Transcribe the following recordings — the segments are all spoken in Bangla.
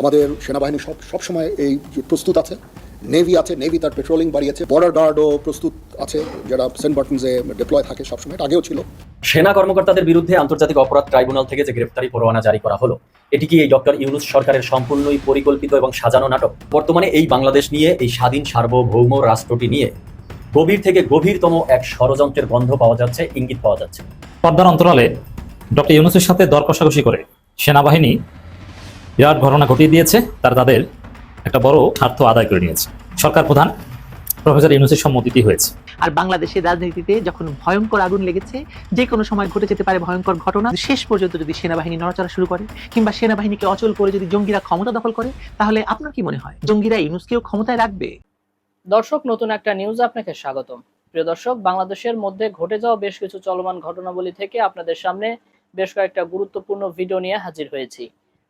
আমাদের সেনাবাহিনী সব সবসময় এই প্রস্তুত আছে। নেভি আছে নেভি তার পেট্রোলিং বাড়িয়েছে বর্ডার গার্ডও প্রস্তুত আছে যারা সেন্ট বার্টনসে ডিপ্লয় থাকে সবসময় আগেও ছিল। সেনা কর্মকর্তাদের বিরুদ্ধে আন্তর্জাতিক অপরাধ ট্রাইব্যুনাল থেকে যে গ্রেপ্তারি পরোয়ানা জারি করা হলো এটি কি এই ডক্টর ইউনুস সরকারের সম্পূর্ণই পরিকল্পিত এবং সাজানো নাটক? বর্তমানে এই বাংলাদেশ নিয়ে এই স্বাধীন সার্বভৌম রাষ্ট্রটি নিয়ে গভীর থেকে গভীরতম এক ষড়যন্ত্রের গন্ধ পাওয়া যাচ্ছে ইঙ্গিত পাওয়া যাচ্ছে। পদ্মার অন্তরালে ডক্টর ইউনুসের সাথে দর কষাকষি করে সেনাবাহিনী বিরাট ঘটনা ঘটিয়ে দিয়েছে তারা তাদের একটা বড় স্বার্থ আদায় করে নিয়েছে। সরকার প্রধান প্রফেসর ইউনুসের সম্মতিটি হয়েছে। আর বাংলাদেশের রাজনীতিতে যখন ভয়ঙ্কর আগুন লেগেছে যে কোনো সময় ঘটে যেতে পারে ভয়ঙ্কর ঘটনা। শেষ পর্যন্ত যদি সেনাবাহিনী নড়াচড়া শুরু করে কিংবা সেনাবাহিনীকে অচল করে যদি জঙ্গিরা ক্ষমতা দখল করে তাহলে আপনার কি মনে হয়? জঙ্গিরা ইউনুসকেও ক্ষমতায় রাখবে? দর্শক নতুন একটা নিউজ আপনাকে স্বাগতম। প্রিয় দর্শক বাংলাদেশের মধ্যে ঘটে যাওয়া বেশ কিছু চলমান ঘটনাবলী থেকে আপনাদের সামনে বেশ কয়েকটা গুরুত্বপূর্ণ ভিডিও নিয়ে হাজির হয়েছি।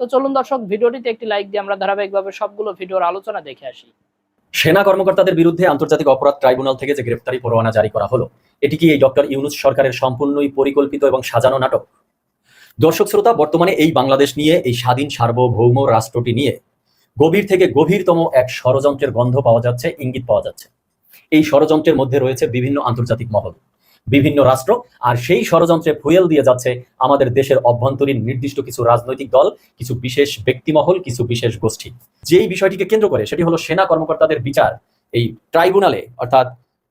তো চলুন দর্শক, ভিডিওটিতে একটি লাইক দিয়ে আমরা ধারাবাহিকভাবে সবগুলো ভিডিওর আলোচনা দেখে আসি। সেনা কর্মকর্তাদের বিরুদ্ধে আন্তর্জাতিক অপরাধ ট্রাইব্যুনাল থেকে যে গ্রেপ্তারি পরোয়ানা জারি করা হলো, এটি কি এই ডক্টর ইউনুস সরকারের সম্পূর্ণই পরিকল্পিত এবং সাজানো নাটক? দর্শক শ্রোতা, বর্তমানে এই বাংলাদেশ নিয়ে, এই স্বাধীন, সার্বভৌম রাষ্ট্রটি নিয়ে গভীর থেকে গভীরতম এক ষড়যন্ত্রের গন্ধ পাওয়া যাচ্ছে, ইঙ্গিত পাওয়া যাচ্ছে। এই ষড়যন্ত্রের মধ্যে রয়েছে বিভিন্ন আন্তর্জাতিক মহল। বিভিন্ন রাষ্ট্র, আর সেই ষড়যন্ত্রে ফুয়েল দিয়ে যাচ্ছে আমাদের দেশের অভ্যন্তরীণ নির্দিষ্ট কিছু রাজনৈতিক দল, কিছু বিশেষ ব্যক্তিমহল, কিছু বিশেষ গোষ্ঠী। যেই বিষয়টিকে কেন্দ্র করে সেটি হলো সেনা কর্মকর্তাদের বিচার। এই ট্রাইব্যুনালে, অর্থাৎ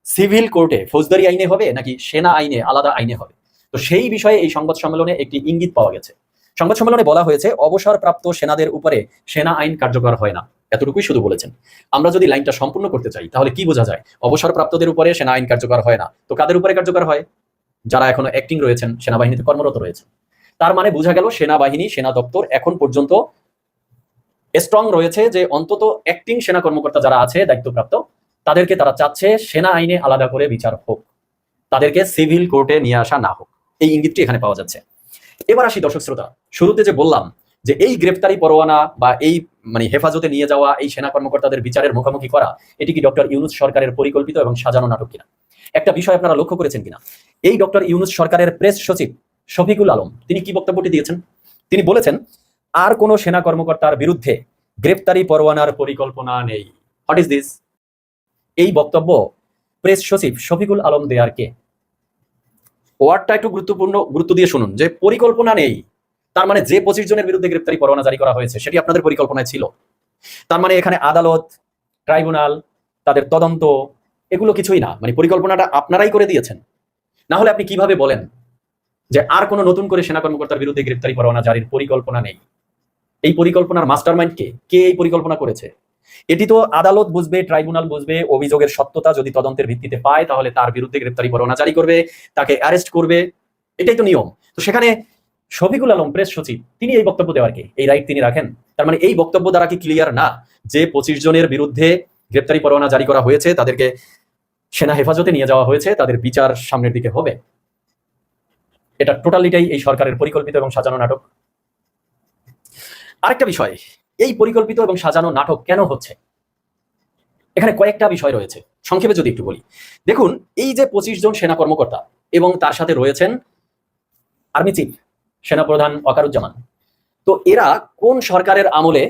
সিভিল কোর্টে ফৌজদারি আইনে হবে নাকি সেনা আইনে আলাদা আইনে হবে? তো সেই বিষয়ে এই সংবাদ সম্মেলনে একটি ইঙ্গিত পাওয়া গেছে। সংবাদ সম্মেলনে বলা হয়েছে, অবসরপ্রাপ্ত সেনাদের উপরে সেনা আইন কার্যকর হয় না। এতটুকুই শুধু বলেছেন। আমরা যদি লাইনটা সম্পূর্ণ করতে চাই, তাহলে কি বোঝা যায়? অবসরপ্রাপ্তদের উপরে সেনা আইন কার্যকর হয় না। তো কাদের উপরে কার্যকর হয়? যারা এখনও অ্যাক্টিং রয়েছেন, সেনাবাহিনীতে কর্মরত রয়েছে তার মানে বোঝা গেল সেনাবাহিনী, সেনা দপ্তর এখন পর্যন্ত স্ট্রং রয়েছে যে অন্তত অ্যাক্টিং সেনা কর্মকর্তা যারা আছে, দায়িত্বপ্রাপ্ত, তাদেরকে তারা চাচ্ছে সেনা আইনে আলাদা করে বিচার হোক। তাদেরকে সিভিল কোর্টে নিয়ে আসা না হোক। এই ইঙ্গিতটি এখানে পাওয়া যাচ্ছে। এবার আসি দর্শক শ্রোতা, শুরুতে যে বললাম যে এই গ্রেপ্তারি পরোয়ানা বা এই মানে হেফাজতে নিয়ে যাওয়া এই সেনা কর্মকর্তাদের বিচারের মুখোমুখি করা, এটি কি ডক্টর ইউনুস সরকারের পরিকল্পিত এবং সাজানো নাটক কিনা? একটা বিষয় আপনারা লক্ষ্য করেছেন কিনা? এই ডক্টর ইউনুস সরকারের প্রেস সচিব শফিকুল আলম, তিনি কি বক্তব্যটি দিয়েছেন? তিনি বলেছেন, আর কোনো সেনা কর্মকর্তার বিরুদ্ধে গ্রেপ্তারি পরোয়ানার পরিকল্পনা নেই। হোয়াট ইজ দিস এই বক্তব্য প্রেস সচিব শফিকুল আলম দেয়ার কে ওয়ার্ডটা একটু গুরুত্বপূর্ণ, গুরুত্ব দিয়ে শুনুন, যে পরিকল্পনা নেই তার মানে যে পঁচিশ জনের বিরুদ্ধে গ্রেপ্তারি পরোয়ানা জারি করা হয়েছে, সেটি আপনাদের পরিকল্পনায় ছিল। তার মানে এখানে আদালত, ট্রাইব্যুনাল, তাদের তদন্ত, এগুলো কিছুই না। মানে পরিকল্পনাটা আপনারাই করে দিয়েছেন। না হলে আপনি কীভাবে বলেন যে আর কোনো নতুন করে সেনা কর্মকর্তার বিরুদ্ধে গ্রেপ্তারি পরোয়ানা জারির পরিকল্পনা নেই? এই পরিকল্পনার মাস্টারমাইন্ড কে? কে এই পরিকল্পনা করেছে? এটি তো আদালত বুঝবে, ট্রাইব্যুনাল বুঝবে, অভিযোগের সত্যতা যদি তদন্তের ভিত্তিতে পায়, তাহলে তার বিরুদ্ধে গ্রেপ্তারি পরোয়ানা জারি করবে, তাকে অ্যারেস্ট করবে। এটাই তো নিয়ম। তো সেখানে শফিকুল আলম, প্রেস সচিব, তিনি এই বক্তব্য দেওয়ার কি? এই রাইট তিনি রাখেন। তার মানে এই বক্তব্য দ্বারা কি ক্লিয়ার না? যে পঁচিশ জনের বিরুদ্ধে গ্রেপ্তারি পরোয়ানা জারি করা হয়েছে, তাদেরকে সেনা হেফাজতে নিয়ে যাওয়া হয়েছে, তাদের বিচার সামনের দিকে হবে। এটা টোটালিটাই এই সরকারের পরিকল্পিত এবং সাজানো নাটক। আরেকটা বিষয়, এই পরিকল্পিত এবং সাজানো নাটক কেন হচ্ছে? এখানে কয়েকটা বিষয় রয়েছে। সংক্ষেপে যদি একটু বলি। দেখুন, এই যে পঁচিশ জন সেনা কর্মকর্তা এবং তার সাথে রয়েছেন আর্মি চিফ সেনাপ্রধান অকারুজ্জামান। তো এরা কোন সরকারের আমলে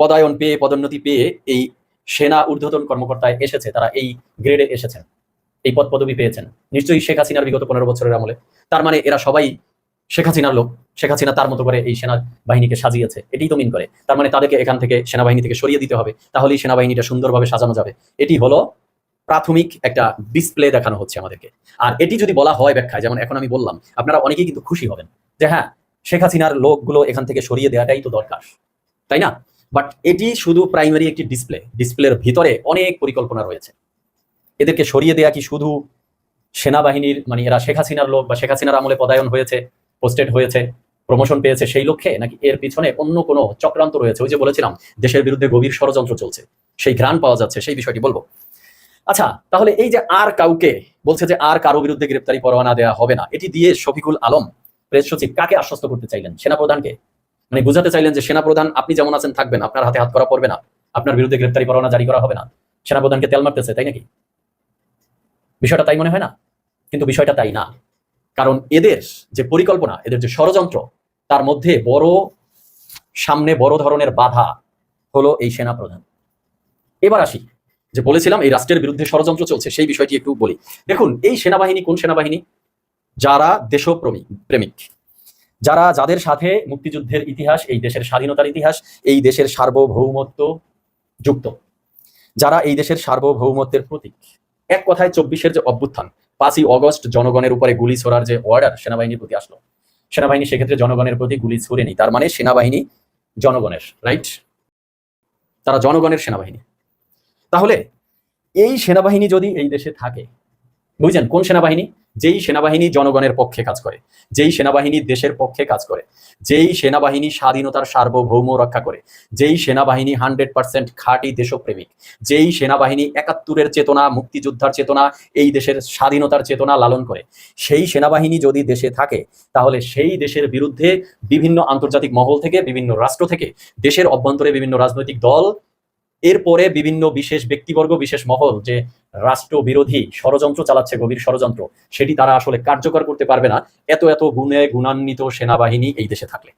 পদায়ন পেয়ে, পদোন্নতি পেয়ে এই সেনা ঊর্ধ্বতন কর্মকর্তায় এসেছে? তারা এই গ্রেডে এসেছেন, এই পদ পদবি পেয়েছেন। নিশ্চয়ই শেখ হাসিনার বিগত পনেরো বছরের আমলে। তার মানে এরা সবাই শেখ হাসিনার লোক। শেখ হাসিনা তার মতো করে এই সেনা বাহিনীকে সাজিয়েছে। এটাই তো মিন করে। তার মানে তাদেরকে এখান থেকে সেনাবাহিনী থেকে সরিয়ে দিতে হবে। তাহলেই সেনাবাহিনীটা সুন্দরভাবে সাজানো যাবে। এটি হলো প্রাথমিক একটা ডিসপ্লে দেখানো হচ্ছে আমাদেরকে। আর এটি যদি বলা হয় ব্যাখ্যায়, যেমন এখন আমি বললাম, আপনারা অনেকেই কিন্তু খুশি হবেন যে হ্যাঁ শেখ হাসিনার লোকগুলো এখান থেকে সরিয়ে দেওয়াটাই তো দরকার, তাই না? বাট এটি শুধু প্রাইমারি একটি ডিসপ্লে ডিসপ্লের ভিতরে অনেক পরিকল্পনা রয়েছে। এদেরকে সরিয়ে দেয়া কি শুধু সেনাবাহিনীর মানে এরা শেখ হাসিনার লোক বা শেখ হাসিনার আমলে পদায়ন হয়েছে পোস্টেড হয়েছে প্রমোশন পেয়েছে সেই লক্ষ্যে, নাকি এর পিছনে অন্য কোনো চক্রান্ত রয়েছে? ওই যে বলেছিলাম, দেশের বিরুদ্ধে গভীর ষড়যন্ত্র চলছে, সেই ঘ্রাণ পাওয়া যাচ্ছে, সেই বিষয়টি বলব। আচ্ছা তাহলে এই যে আর কাউকে বলছে যে আর কারও বিরুদ্ধে গ্রেপ্তারি পরোয়ানা দেওয়া হবে না, এটি দিয়ে শফিকুল আলম প্রেস সচিব কাকে আশ্বস্ত করতে চাইলেন? সেনাপ্রধানকে? মানে বুঝাতে চাইলেন যে সেনাপ্রধান, আপনি যেমন আছেন, থাকবেন, আপনার হাতে হাত করা পড়বে না, আপনার বিরুদ্ধে গ্রেপ্তারি পরোয়ানা জারি করা হবে না। সেনাপ্রধানকে তেল মারতেছে, তাই নাকি? বিষয়টা তাই মনে হয় না? কিন্তু বিষয়টা তাই না। কারণ এদের যে পরিকল্পনা, এদের যে ষড়যন্ত্র, তার মধ্যে বড়, সামনে বড় ধরনের বাধা হলো এই সেনাপ্রধান। এবার আসি। যে বলেছিলাম এই রাষ্ট্রের বিরুদ্ধে ষড়যন্ত্র চলছে, সেই বিষয়টি একটু বলি। দেখুন, এই সেনাবাহিনী কোন সেনাবাহিনী? যারা দেশপ্রেমিক প্রেমিক। যারা, যাদের সাথে মুক্তিযুদ্ধের ইতিহাস, এই দেশের স্বাধীনতার ইতিহাস, এই দেশের সার্বভৌমত্ব যুক্ত। যারা এই দেশের সার্বভৌমত্বের প্রতীক। এক কথায় চব্বিশের যে অভ্যুত্থান, পাঁচই অগস্ট জনগণের উপরে গুলি ছোড়ার যে অর্ডার সেনাবাহিনীর প্রতি আসলো। সেনাবাহিনী সেক্ষেত্রে জনগণের প্রতি গুলি ছুড়েনি তার মানে সেনাবাহিনী জনগণের রাইট তারা জনগণের সেনাবাহিনী। তাহলে এই সেনাবাহিনী যদি এই দেশে থাকে, বুঝছেন? কোন সেনাবাহিনী? যেই সেনাবাহিনী জনগণের পক্ষে কাজ করে, যেই সেনাবাহিনী দেশের পক্ষে কাজ করে, যেই সেনাবাহিনী স্বাধীনতার সার্বভৌম রক্ষা করে, যেই সেনাবাহিনী হান্ড্রেড পার্সেন্ট খাঁটি দেশপ্রেমিক, যেই সেনাবাহিনী একাত্তরের চেতনা, মুক্তিযোদ্ধার চেতনা, এই দেশের স্বাধীনতার চেতনা লালন করে, সেই সেনাবাহিনী যদি দেশে থাকে, তাহলে সেই দেশের বিরুদ্ধে বিভিন্ন আন্তর্জাতিক মহল থেকে, বিভিন্ন রাষ্ট্র থেকে, দেশের অভ্যন্তরে বিভিন্ন রাজনৈতিক দল এরপরে বিভিন্ন বিশেষ ব্যক্তিবর্গ, বিশেষ মহল যে রাষ্ট্র বিরোধী ষড়যন্ত্র চালাচ্ছে, গভীর ষড়যন্ত্র, সেটি তারা আসলে কার্যকর করতে পারবে না। এত এত গুণে গুণান্বিত সেনাবাহিনী এই দেশে থাকলে।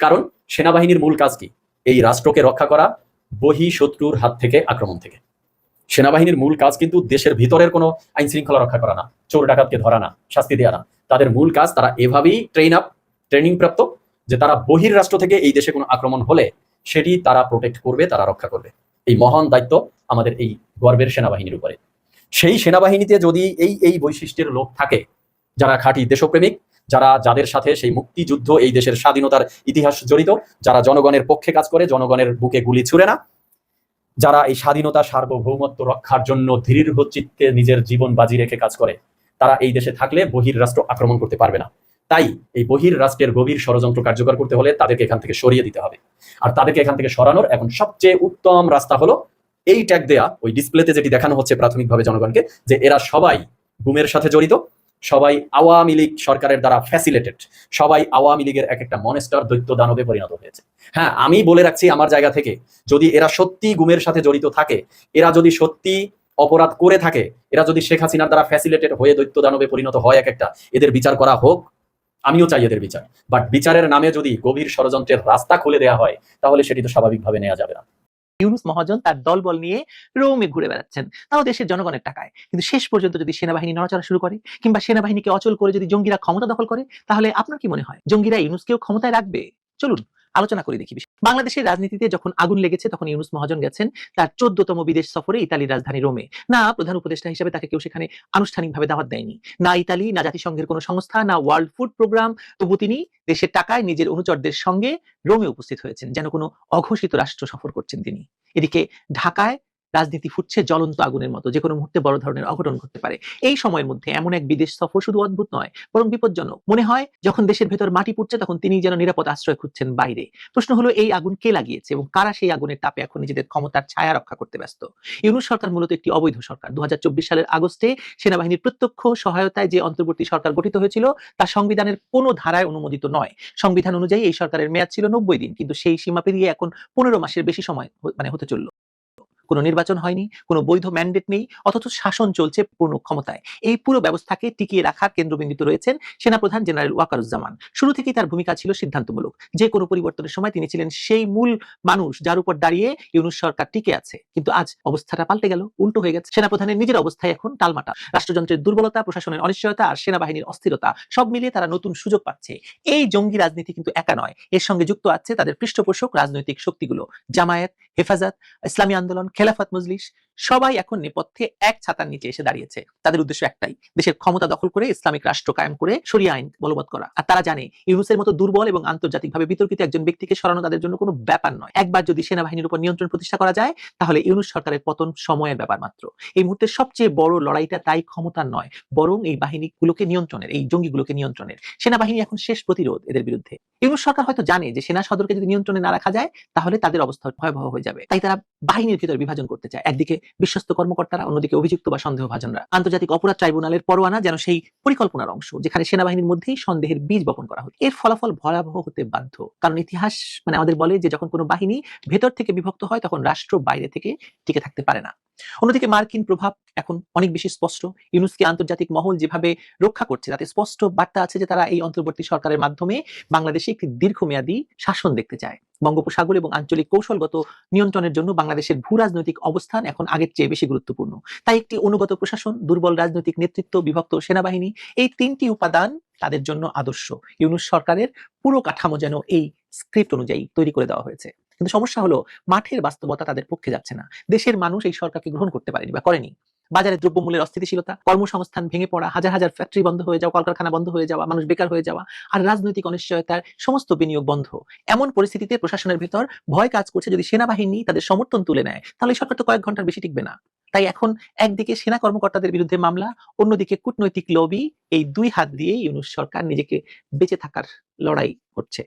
কারণ সেনাবাহিনীর মূল কাজ কি? এই রাষ্ট্রকে রক্ষা করা, বহি শত্রুর হাত থেকে আক্রমণ থেকে। সেনাবাহিনীর মূল কাজ কিন্তু দেশের ভিতরের কোনো আইন শৃঙ্খলা রক্ষা করা না, চোর ডাকাতকে ধরা না, শাস্তি দেওয়া না। তাদের মূল কাজ তারা এভাবেই ট্রেন আপ ট্রেনিং প্রাপ্ত, যে তারা বহির রাষ্ট্র থেকে এই দেশে কোনো আক্রমণ হলে সেটি তারা প্রোটেক্ট করবে, তারা রক্ষা করবে। এই মহান দায়িত্ব আমাদের এই গর্বের সেনাবাহিনীর উপরে। সেই সেনাবাহিনীতে যদি এই এই বৈশিষ্ট্যের লোক থাকে, যারা খাঁটি দেশপ্রেমিক, যারা যাদের সাথে সেই মুক্তিযুদ্ধ, এই দেশের স্বাধীনতার ইতিহাস জড়িত, যারা জনগণের পক্ষে কাজ করে, জনগণের বুকে গুলি ছুড়ে না, যারা এই স্বাধীনতা সার্বভৌমত্ব রক্ষার জন্য দৃঢ় চিত্তে নিজের জীবন বাজি রেখে কাজ করে, তারা এই দেশে থাকলে বহির রাষ্ট্র আক্রমণ করতে পারবে না। তাই এই বহির রাষ্ট্রের গভীর ষড়যন্ত্র কার্যকর করতে হলে তাদেরকে এখান থেকে সরিয়ে দিতে হবে। আর তাদেরকে এখান থেকে সরানোর এখন সবচেয়ে উত্তম রাস্তা হলো এই ট্যাগ দেয়া, ওই ডিসপ্লেতে যেটি দেখানো হচ্ছে প্রাথমিকভাবে জনগণকে, যে এরা সবাই গুমের সাথে জড়িত, সবাই আওয়ামী লীগ সরকারের দ্বারা ফ্যাসিলেটেড সবাই আওয়ামী লীগের এক একটা মনেস্টার দৈত্য দানবে পরিণত হয়েছে। হ্যাঁ আমি বলে রাখছি আমার জায়গা থেকে, যদি এরা সত্যি গুমের সাথে জড়িত থাকে, এরা যদি সত্যি অপরাধ করে থাকে, এরা যদি শেখ হাসিনার দ্বারা ফ্যাসিলেটেড হয়ে দৈত্য দানবে পরিণত হয় এক একটা, এদের বিচার করা হোক আমিও চাই এদের বিচার। বাট বিচারের নামে যদি গভীর ষড়যন্ত্রের রাস্তা খুলে দেওয়া হয়, তাহলে সেটি তো স্বাভাবিকভাবে নেওয়া যাবে না। ইউনুস মহাজন তার দলবল নিয়ে রোমে ঘুরে বেড়াচ্ছেন। তাও দেশের জনগণের টাকায়। কিন্তু শেষ পর্যন্ত যদি সেনাবাহিনী নড়াচড়া শুরু করে, কিংবা সেনাবাহিনীকে অচল করে যদি জঙ্গিরা ক্ষমতা দখল করে, তাহলে আপনার কি মনে হয়? জঙ্গিরা ইউনুসকেও ক্ষমতায় রাখবে? চলুন আলোচনা করে দেখি বাংলাদেশের রাজনীতিতে যখন আগুন লেগেছে, তখন ইউনুস মহাজন গেছেন তার চোদ্দতম বিদেশ সফরে ইতালির রাজধানী রোমে। না প্রধান উপদেষ্টা হিসেবে তাকে কেউ সেখানে আনুষ্ঠানিকভাবে দাওয়াত দেয়নি। না ইতালি, না জাতিসংঘের কোনো সংস্থা, না ওয়ার্ল্ড ফুড প্রোগ্রাম। তবু তিনি দেশের টাকায় নিজের অনুচরদের সঙ্গে রোমে উপস্থিত হয়েছেন, যেন কোনো অঘোষিত রাষ্ট্র সফর করছেন তিনি। এদিকে ঢাকায় রাজনীতি ফুটছে জ্বলন্ত আগুনের মতো যে কোনো মুহূর্তে বড় ধরনের অঘটন ঘটতে পারে। এই সময়ের মধ্যে এমন এক বিদেশ সফর শুধু অদ্ভুত নয়, বরং বিপজ্জনক। মনে হয়, যখন দেশের ভেতর মাটি পুড়ছে, তখন তিনি যেন নিরাপদ আশ্রয় খুঁজছেন বাইরে। প্রশ্ন হলো, এই আগুন কে লাগিয়েছে এবং কারা সেই আগুনের তাপে এখন নিজেদের ক্ষমতার ছায়া রক্ষা করতে ব্যস্ত? ইউনুস সরকার মূলত একটি অবৈধ সরকার। দু হাজার চব্বিশ সালের আগস্টে সেনাবাহিনীর প্রত্যক্ষ সহায়তায় যে অন্তর্বর্তী সরকার গঠিত হয়েছিল, তা সংবিধানের কোনো ধারায় অনুমোদিত নয়। সংবিধান অনুযায়ী এই সরকারের মেয়াদ ছিল নব্বই দিন, কিন্তু সেই সীমা পেরিয়ে এখন পনেরো মাসের বেশি সময় মানে হতে চলল। কোনো নির্বাচন হয়নি, কোনো বৈধ ম্যান্ডেট নেই, অথচ শাসন চলছে পূর্ণ ক্ষমতায়। এই পুরো ব্যবস্থাকে টিকিয়ে রাখার কেন্দ্রবিন্দুতে রয়েছেন সেনাপ্রধান জেনারেল ওয়াকারুজ্জামান। শুরু থেকেই তার ভূমিকা ছিল সিদ্ধান্তমূলক। যে কোনো পরিবর্তনের সময় তিনি ছিলেন সেই মূল মানুষ যার উপর দাঁড়িয়ে ইউনুস সরকার টিকে আছে। কিন্তু আজ অবস্থাটা পাল্টে গেল, উল্টো হয়ে গেছে। সেনাপ্রধানের নিজের অবস্থায় এখন টালমাটা। রাষ্ট্রযন্ত্রের দুর্বলতা, প্রশাসনের অনিশ্চয়তা আর সেনাবাহিনীর অস্থিরতা, সব মিলিয়ে তারা নতুন সুযোগ পাচ্ছে। এই জঙ্গি রাজনীতি কিন্তু একা নয়, এর সঙ্গে যুক্ত আছে তাদের পৃষ্ঠপোষক রাজনৈতিক শক্তিগুলো। জামায়াত, হেফাজত, ইসলামী আন্দোলন খেলাফত মজলিস সবাই এখন নেপথ্যে এক ছাতার নিচে এসে দাঁড়িয়েছে। তাদের উদ্দেশ্য একটাই, দেশের ক্ষমতা দখল করে ইসলামিক রাষ্ট্র কায়েম করে সরিয়া আইন বলবৎ করা। আর তারা জানে, ইউনুসের মতো দুর্বল এবং আন্তর্জাতিকভাবে বিতর্কিত একজন ব্যক্তিকে সরানো তাদের জন্য কোনো ব্যাপার নয়। একবার যদি সেনাবাহিনীর উপর নিয়ন্ত্রণ প্রতিষ্ঠা করা যায়, তাহলে ইউনুস সরকারের পতন সময়ের ব্যাপার মাত্র। এই মুহূর্তে সবচেয়ে বড় লড়াইটা তাই ক্ষমতার নয়, বরং এই বাহিনীগুলোকে নিয়ন্ত্রণের, এই জঙ্গিগুলোকে নিয়ন্ত্রণের। সেনাবাহিনী এখন শেষ প্রতিরোধ এদের বিরুদ্ধে। ইউনুস সরকার হয়তো জানে যে সেনা সদরকে যদি নিয়ন্ত্রণে না রাখা যায়, তাহলে তাদের অবস্থা ভয়াবহ হয়ে যাবে। তাই তারা বাহিনীর ভিতর বিভাজন করতে চায়। একদিকে বিশ্বস্ত কর্মকর্তারা, অন্যদিকে অভিযুক্ত বা সন্দেহভাজনরা। আন্তর্জাতিক অপরাধ ট্রাইব্যুনালের পরোয়ানা যেন সেই পরিকল্পনার অংশ, যেখানে সেনাবাহিনীর মধ্যেই সন্দেহের বীজ বপন করা হচ্ছে এর ফলাফল ভয়াবহ হতে বাধ্য। কারণ ইতিহাস মানে আমাদের বলে যে যখন কোনো বাহিনী ভেতর থেকে বিভক্ত হয়, তখন রাষ্ট্র বাইরে থেকে টিকে থাকতে পারে না। অন্যদিকে মার্কিন প্রভাব এখন অনেক বেশি স্পষ্ট। ইউনুসকে আন্তর্জাতিক মহল যেভাবে রক্ষা করছে, তাতে স্পষ্ট বার্তা আছে যে তারা এই অন্তর্বর্তী সরকারের মাধ্যমে বাংলাদেশে একটি দীর্ঘমেয়াদী শাসন দেখতে চায়। বঙ্গোপসাগর এবং আঞ্চলিক কৌশলগত নিয়ন্ত্রণের জন্য বাংলাদেশের ভূ রাজনৈতিক অবস্থান এখন আগের চেয়ে বেশি গুরুত্বপূর্ণ। তাই একটি অনুগত প্রশাসন, দুর্বল রাজনৈতিক নেতৃত্ব, বিভক্ত সেনাবাহিনী, এই তিনটি উপাদান তাদের জন্য আদর্শ। ইউনুস সরকারের পুরো কাঠামো যেন এই স্ক্রিপ্ট অনুযায়ী তৈরি করে দেওয়া হয়েছে। কিন্তু সমস্যা হলো, মাঠের বাস্তবতা তাদের পক্ষে যাচ্ছে না। দেশের মানুষ এই সরকারকে গ্রহণ করতে পারেনি বা করেনি। বাজারে দ্রব্যমূল্যের অস্থিতিশীলতা, কর্মসংস্থান ভেঙে পড়া, হাজার হাজার ফ্যাক্টরি বন্ধ হয়ে যাওয়া, কলকারখানা বন্ধ হয়ে যাওয়া, মানুষ বেকার হয়ে যাওয়া আর রাজনৈতিক অনিশ্চয়তার সমস্ত বিনিয়োগ বন্ধ। এমন পরিস্থিতিতে প্রশাসনের ভেতর ভয় কাজ করছে যদি সেনাবাহিনী তাদের সমর্থন তুলে নেয়, তাহলে সরকার তো কয়েক ঘণ্টার বেশি টিকবে না। তাই এখন একদিকে সেনা কর্মকর্তাদের বিরুদ্ধে মামলা, অন্যদিকে কূটনৈতিক লবি এই দুই হাত দিয়ে ইউনুস সরকার নিজেকে বেঁচে থাকার লড়াই করছে।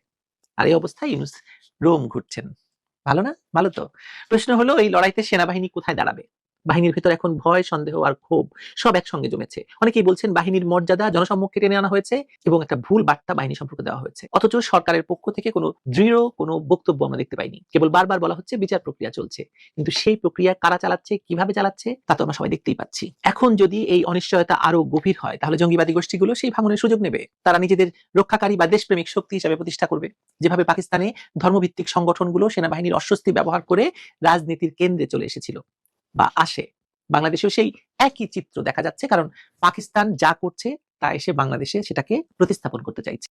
আর এই অবস্থায় ইউনুস রোম ঘুরছেন। ভালো না? ভালো তো? প্রশ্ন হলো, এই লড়াইতে সেনাবাহিনী কোথায় দাঁড়াবে? বাহিনীর ভেতর এখন ভয়, সন্দেহ আর ক্ষোভ সব একসঙ্গে জমেছে। অনেকেই বলছেন বাহিনীর মর্যাদা জনসম্মুখে টেনে আনা হয়েছে এবং একটা ভুল বার্তা বাহিনী সম্পর্কে দেওয়া হয়েছে। অথচ সরকারের পক্ষ থেকে কোনো দৃঢ় কোনো বক্তব্য আমরা দেখতে পাইনি। কেবল বারবার বলা হচ্ছে বিচার প্রক্রিয়া চলছে। কিন্তু সেই প্রক্রিয়া কারা চালাচ্ছে, কীভাবে চালাচ্ছে, তা তো আমরা সবাই দেখতেই পাচ্ছি। এখন যদি এই অনিশ্চয়তা আরও গভীর হয়, তাহলে জঙ্গিবাদী গোষ্ঠীগুলো সেই ভাঙনের সুযোগ নেবে। তারা নিজেদের রক্ষাকারী বা দেশপ্রেমিক শক্তি হিসাবে প্রতিষ্ঠা করবে। যেভাবে পাকিস্তানে ধর্মভিত্তিক সংগঠনগুলো সেনাবাহিনীর অস্বস্তি ব্যবহার করে রাজনীতির কেন্দ্রে চলে এসেছিল। বা আসে। বাংলাদেশেও সেই একই চিত্র দেখা যাচ্ছে, কারণ পাকিস্তান যা করছে, তা এসে বাংলাদেশে সেটাকে প্রতিস্থাপন করতে চাইছে।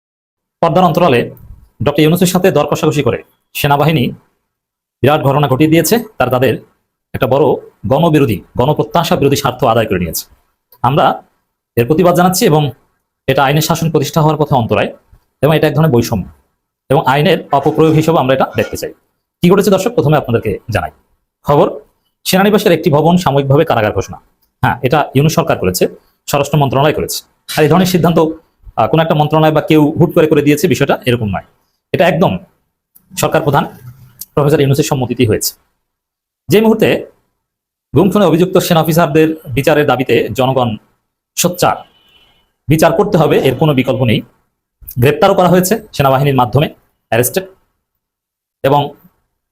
পর্দার অন্তরালে ডক্টর ইউনুসের সাথে দর কষাকষি করে সেনাবাহিনী বিরাট ঘটনা ঘটিয়ে দিয়েছে, তার তাদের একটা বড় গণবিরোধী, গণপ্রত্যাশা বিরোধী স্বার্থ আদায় করে নিয়েছে। আমরা এর প্রতিবাদ জানাচ্ছি এবং এটা আইনের শাসন প্রতিষ্ঠা হওয়ার পথে অন্তরায় এবং এটা এক ধরনের বৈষম্য এবং আইনের অপপ্রয়োগ হিসেবে আমরা এটা দেখতে চাই। কি ঘটেছে দর্শক? প্রথমে আপনাদেরকে জানাই। খবর সেনানিবাসের একটি ভবন সাময়িকভাবে কারাগার ঘোষণা। হ্যাঁ এটা ইউনুস সরকার করেছে, স্বরাষ্ট্র মন্ত্রণালয় করেছে। আর এই ধরনের সিদ্ধান্ত কোনো একটা মন্ত্রণালয় বা কেউ হুট করে করে দিয়েছে, বিষয়টা এরকম নয়। এটা একদম সরকার প্রধান প্রফেসর ইউনুসের সম্মতিতেই হয়েছে। যে মুহূর্তে গুম খুনে অভিযুক্ত সেনা অফিসারদের বিচারের দাবিতে জনগণ সোচ্চার। বিচার করতে হবে, এর কোনো বিকল্প নেই। গ্রেপ্তারও করা হয়েছে সেনাবাহিনীর মাধ্যমে, অ্যারেস্টেড। এবং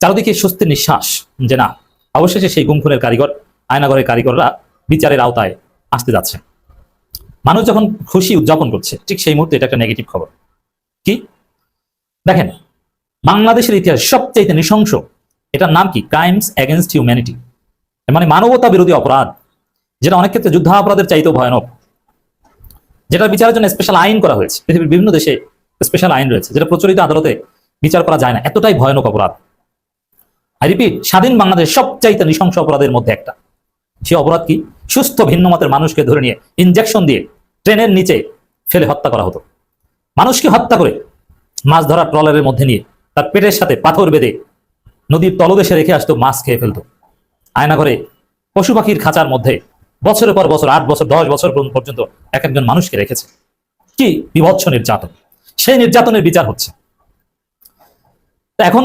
চারদিকে স্বস্তির নিঃশ্বাস, যে না অবশেষে সেই গুম খুনের কারিগর, আয়নাগরের কারিগররা বিচারের আওতায় আসতে যাচ্ছে। মানুষ যখন খুশি উদযাপন করছে, ঠিক সেই মুহূর্তে এটা একটা নেগেটিভ খবর। কি? দেখেন, বাংলাদেশের ইতিহাস সবচেয়ে নৃশংস এটার নাম কি? ক্রাইমস এগেনস্ট হিউম্যানিটি মানে মানবতা বিরোধী অপরাধ, যেটা অনেক ক্ষেত্রে যুদ্ধাপরাধের চাইতেও ভয়ানক। যেটা বিচারের জন্য স্পেশাল আইন করা হয়েছে। পৃথিবীর বিভিন্ন দেশে স্পেশাল আইন রয়েছে, যেটা প্রচলিত আদালতে বিচার করা যায় না। এতটাই ভয়ানক অপরাধ। আই রিপিট স্বাধীন বাংলাদেশ সবচাইতে নৃশংস অপরাধের মধ্যে একটা। সে অপরাধ কি? সুস্থ ভিন্ন মতের মানুষকে ধরে নিয়ে ইনজেকশন দিয়ে ট্রেনের নিচে ফেলে হত্যা করা হতো। মানুষকে হত্যা করে মাছ ধরা ট্রলারের মধ্যে নিয়ে তার পেটের সাথে পাথর বেঁধে নদীর তলদেশে রেখে আসতো, মাছ খেয়ে ফেলতো। আয়না করে পশু পাখির খাঁচার মধ্যে বছরের পর বছর, আট বছর, দশ বছর পর্যন্ত এক একজন মানুষকে রেখেছে। কি? বিভৎস নির্যাতন। সেই নির্যাতনের বিচার হচ্ছে। এখন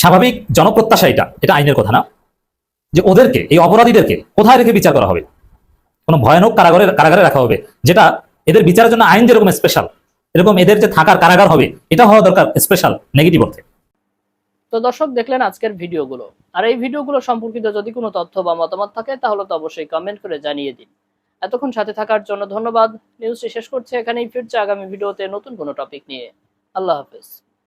স্বাভাবিক জনপ্রত্যাশা এটা এটা আইনের কথা না, যে ওদেরকে, এই অপরাধীদেরকে কোথায় রেখে বিচার করা হবে? কোনো ভয়ানক কারাগারে কারাগারে রাখা হবে, যেটা এদের বিচারের জন্য আইন যেরকম স্পেশাল এরকম এদের যে থাকার কারাগার হবে, এটা হওয়া দরকার স্পেশাল নেগেটিভ অর্থে। তো দর্শক, দেখলেন আজকের ভিডিওগুলো। আর এই ভিডিওগুলো সম্পর্কিত যদি কোনো তথ্য বা মতামত থাকে, তাহলে তো অবশ্যই কমেন্ট করে জানিয়ে দিন। এতক্ষণ সাথে থাকার জন্য ধন্যবাদ। নিউজটি শেষ করছে, এখানেই ফিরছে আগামী ভিডিওতে নতুন কোনো টপিক নিয়ে। আল্লাহ হাফেজ।